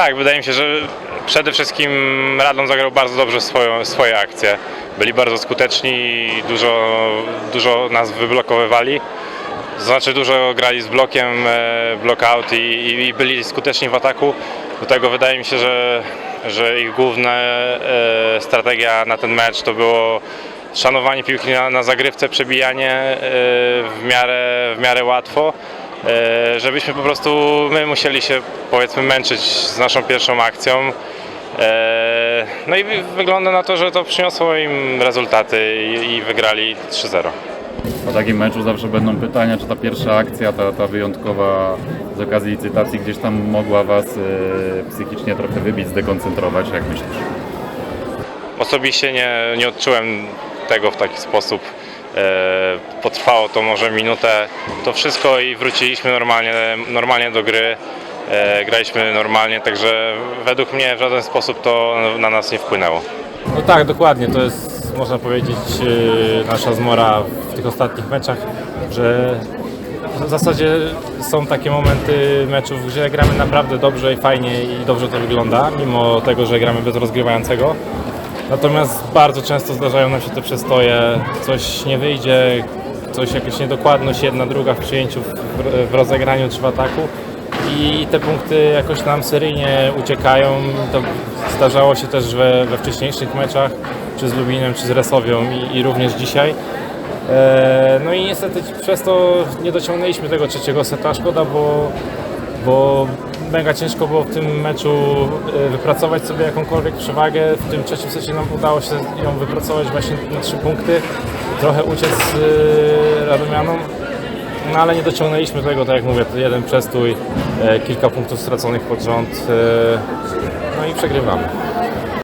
Tak, wydaje mi się, że przede wszystkim Radom zagrał bardzo dobrze swoją, swoje akcje. Byli bardzo skuteczni, dużo, dużo nas wyblokowywali. Znaczy dużo grali z blokiem, e, blockout i, i, i byli skuteczni w ataku. Do tego wydaje mi się, że, że ich główna e, strategia na ten mecz to było szanowanie piłki na, na zagrywce, przebijanie e, w, miarę, w miarę łatwo. E, żebyśmy po prostu my musieli się powiedzmy męczyć z naszą pierwszą akcją. E, No i wy- wygląda na to, że to przyniosło im rezultaty i, i wygrali 3-0. Po takim meczu zawsze będą pytania, czy ta pierwsza akcja, ta, ta wyjątkowa z okazji licytacji gdzieś tam mogła Was e, psychicznie trochę wybić, zdekoncentrować, jak myślisz? Osobiście nie, nie odczułem tego w taki sposób. E, Potrwało to może minutę, to wszystko i wróciliśmy normalnie, normalnie do gry. E, Graliśmy normalnie, także według mnie w żaden sposób to na nas nie wpłynęło. No tak, dokładnie. To jest, można powiedzieć, yy, nasza zmora w tych ostatnich meczach, że w zasadzie są takie momenty meczów, gdzie gramy naprawdę dobrze i fajnie i dobrze to wygląda, mimo tego, że gramy bez rozgrywającego. Natomiast bardzo często zdarzają nam się te przestoje, coś nie wyjdzie, coś jakaś niedokładność jedna, druga w przyjęciu, w, w rozegraniu czy w ataku i te punkty jakoś nam seryjnie uciekają. To zdarzało się też we, we wcześniejszych meczach, czy z Lubinem, czy z Resowią i, i również dzisiaj. E, No i niestety przez to nie dociągnęliśmy tego trzeciego seta. Szkoda, bo, bo mega ciężko było w tym meczu e, wypracować sobie jakąkolwiek przewagę. W tym trzecim secie nam udało się ją wypracować właśnie na trzy punkty. Trochę uciec e, Radomianom. No ale nie dociągnęliśmy tego, tak jak mówię, jeden przestój, e, kilka punktów straconych pod rząd, no i przegrywamy.